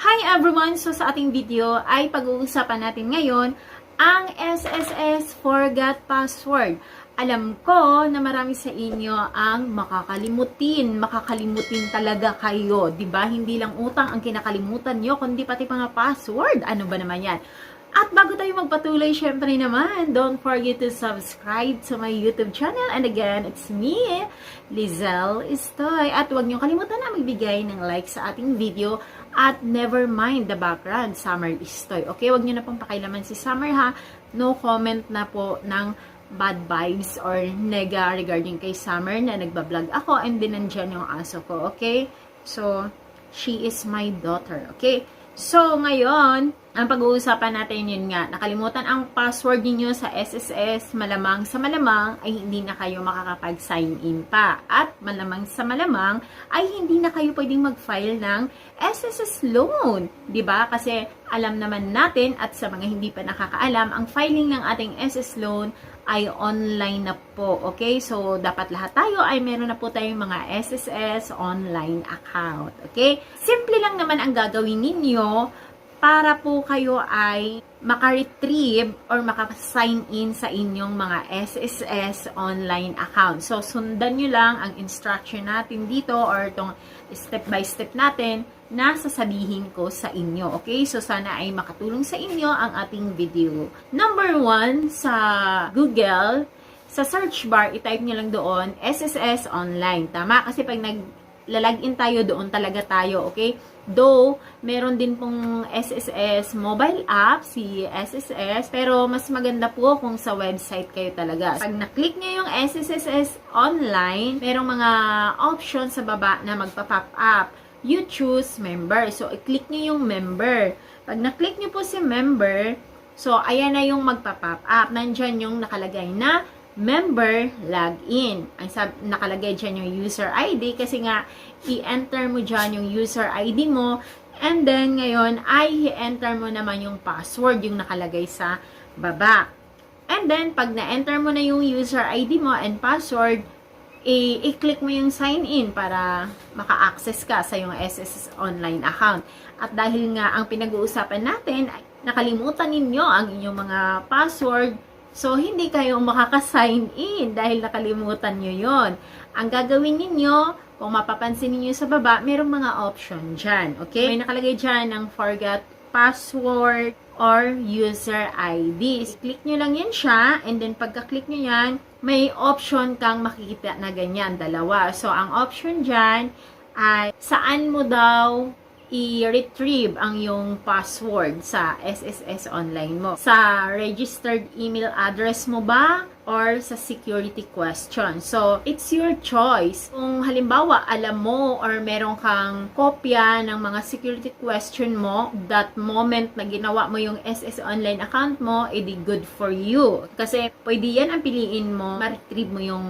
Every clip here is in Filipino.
Hi everyone! So sa ating video ay pag-uusapan natin ngayon ang SSS Forgot Password. Alam ko na marami sa inyo ang makakalimutin. Makakalimutin talaga kayo. ba Hindi lang utang ang kinakalimutan nyo, kundi pati mga password. Ano ba naman yan? At bago tayo magpatuloy, syempre naman, don't forget to subscribe to my YouTube channel. And again, it's me, Lizelle Istoy. At huwag niyo kalimutan na magbigay ng like sa ating video. At never mind the background, Summer Istoy. Okay, huwag niyo na pong pakailaman si Summer ha. No comment na po ng bad vibes or nega regarding kay Summer na nagbablog ako and din nandyan yung aso ko. Okay? So, she is my daughter. Okay? So, ngayon, ang pag-uusapan natin yun nga, nakalimutan ang password niyo sa SSS, malamang sa malamang ay hindi na kayo makakapag-sign in pa. At malamang sa malamang ay hindi na kayo pwedeng mag-file ng SSS loan. ba? Kasi alam naman natin at sa mga hindi pa nakakaalam, ang filing ng ating SS loan ay online na po. Okay? So, dapat lahat tayo ay meron na po tayong mga SSS online account. Okay? Simple lang naman ang gagawin ninyo para po kayo ay maka-retrieve or maka-sign in sa inyong mga SSS online account. So, sundan nyo lang ang instruction natin dito or itong step by step natin na sasabihin ko sa inyo. Okay? So, sana ay makatulong sa inyo ang ating video. Number one, sa Google, sa search bar, itype nyo lang doon, SSS online. Tama? Kasi pag naglalagin tayo, doon talaga tayo. Okay? Though, meron din pong SSS mobile app, si SSS, pero mas maganda po kung sa website kayo talaga. Pag na-click nyo yung SSS online, merong mga options sa baba na magpa-pop up. You choose member. So, i-click nyo yung member. Pag na-click nyo po si member, so, ayan na yung magpa-pop up. Nandyan yung nakalagay na member login. Ang sab nakalagay dyan yung user ID kasi nga i-enter mo dyan yung user ID mo and then ngayon ay i-enter mo naman yung password yung nakalagay sa baba. And then pag na-enter mo na yung user ID mo and password, i-click mo yung sign in para maka-access ka sa yung SSS online account. At dahil nga ang pinag-uusapan natin, nakalimutan ninyo ang inyong mga password, So, hindi kayo makaka-sign in dahil nakalimutan nyo yon. Ang gagawin ninyo, kung mapapansin niyo sa baba, merong mga option dyan. Okay? May nakalagay dyan ng forgot password or user ID. Click nyo lang yan siya and then pagka-click nyo yan, may option kang makikita na ganyan, dalawa. So, ang option dyan ay saan mo daw i-retrieve ang yung password sa SSS online mo. Sa registered email address mo ba or sa security question. So, it's your choice. Kung halimbawa, alam mo or meron kang kopya ng mga security question mo, that moment na ginawa mo yung SS online account mo, edi good for you. Kasi pwede yan ang piliin mo, ma-retrieve mo yung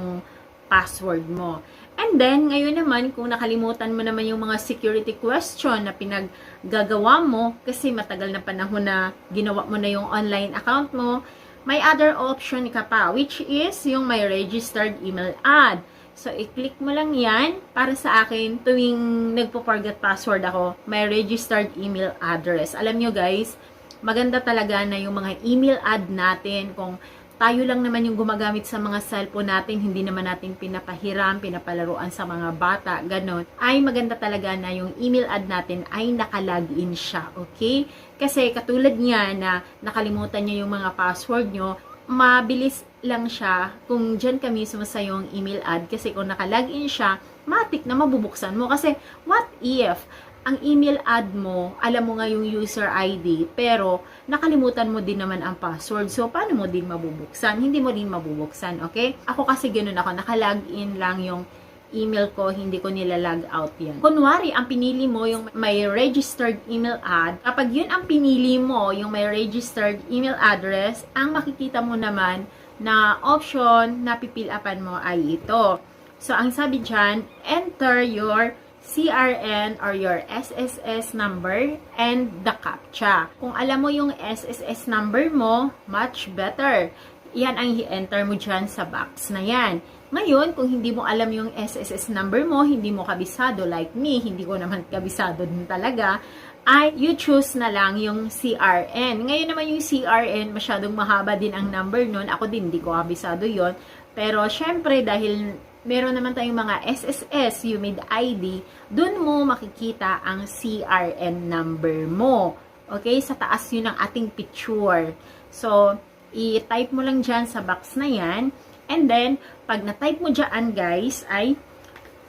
password mo. And then, ngayon naman, kung nakalimutan mo naman yung mga security question na pinaggagawa mo, kasi matagal na panahon na ginawa mo na yung online account mo, may other option ka pa, which is yung may registered email ad. So, i-click mo lang yan para sa akin tuwing nagpo-forget password ako, may registered email address. Alam nyo guys, maganda talaga na yung mga email ad natin kung tayo lang naman yung gumagamit sa mga cellphone natin, hindi naman natin pinapahiram, pinapalaruan sa mga bata, ganon, ay maganda talaga na yung email ad natin ay nakalagin siya, okay? Kasi katulad niya na nakalimutan niyo yung mga password nyo, mabilis lang siya kung dyan ka mismo sa yung email ad. Kasi kung nakalagin siya, matik na mabubuksan mo. Kasi what if ang email ad mo, alam mo nga yung user ID, pero nakalimutan mo din naman ang password. So, paano mo din mabubuksan? Hindi mo din mabubuksan, okay? Ako kasi ganun ako, nakalagin lang yung email ko, hindi ko nilalag out yan. Kunwari, ang pinili mo yung may registered email ad, kapag yun ang pinili mo, yung may registered email address, ang makikita mo naman na option na pipilapan mo ay ito. So, ang sabi dyan, enter your CRN or your SSS number and the CAPTCHA. Kung alam mo yung SSS number mo, much better. Yan ang i-enter mo dyan sa box na yan. Ngayon, kung hindi mo alam yung SSS number mo, hindi mo kabisado like me, hindi ko naman kabisado din talaga, ay you choose na lang yung CRN. Ngayon naman yung CRN, masyadong mahaba din ang number nun. Ako din, hindi ko kabisado yon Pero, syempre, dahil meron naman tayong mga SSS, UMID ID, dun mo makikita ang CRN number mo. Okay? Sa taas yun ang ating picture. So, i-type mo lang dyan sa box na yan. And then, pag na-type mo dyan, guys, ay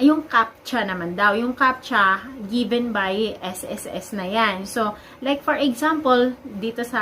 yung CAPTCHA naman daw. Yung CAPTCHA given by SSS na yan. So, like for example, dito sa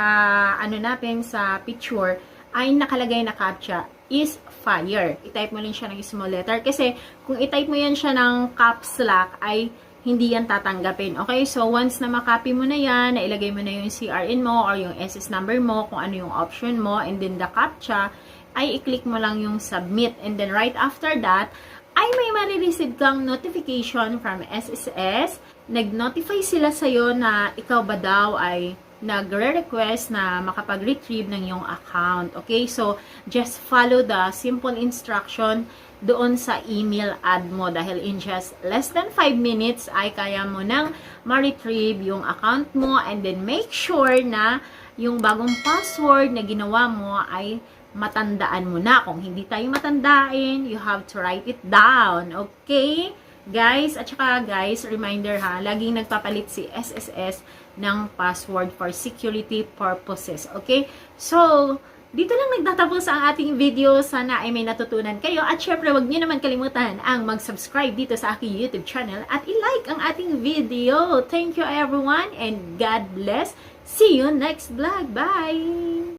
ano natin sa picture, ay nakalagay na CAPTCHA is fire. I-type mo lang siya ng small letter. Kasi, kung i-type mo yan siya ng caps lock, ay hindi yan tatanggapin. Okay? So, once na makopy mo na yan, nailagay mo na yung CRN mo or yung SS number mo, kung ano yung option mo, and then the CAPTCHA, ay i-click mo lang yung submit. And then, right after that, ay may marireceive kang notification from SSS. Nag-notify sila sa'yo na ikaw ba daw ay nagre-request na makapag-retrieve ng iyong account. Okay? So, just follow the simple instruction doon sa email ad mo dahil in just less than 5 minutes ay kaya mo nang ma-retrieve yung account mo and then make sure na yung bagong password na ginawa mo ay matandaan mo na. Kung hindi tayo matandain, you have to write it down. Okay? Guys, at saka guys, reminder ha, laging nagpapalit si SSS ng password for security purposes. Okay? So, dito lang nagtatapos ang ating video. Sana ay may natutunan kayo. At syempre, wag niyo naman kalimutan ang mag-subscribe dito sa aking YouTube channel at i-like ang ating video. Thank you everyone and God bless. See you next vlog. Bye!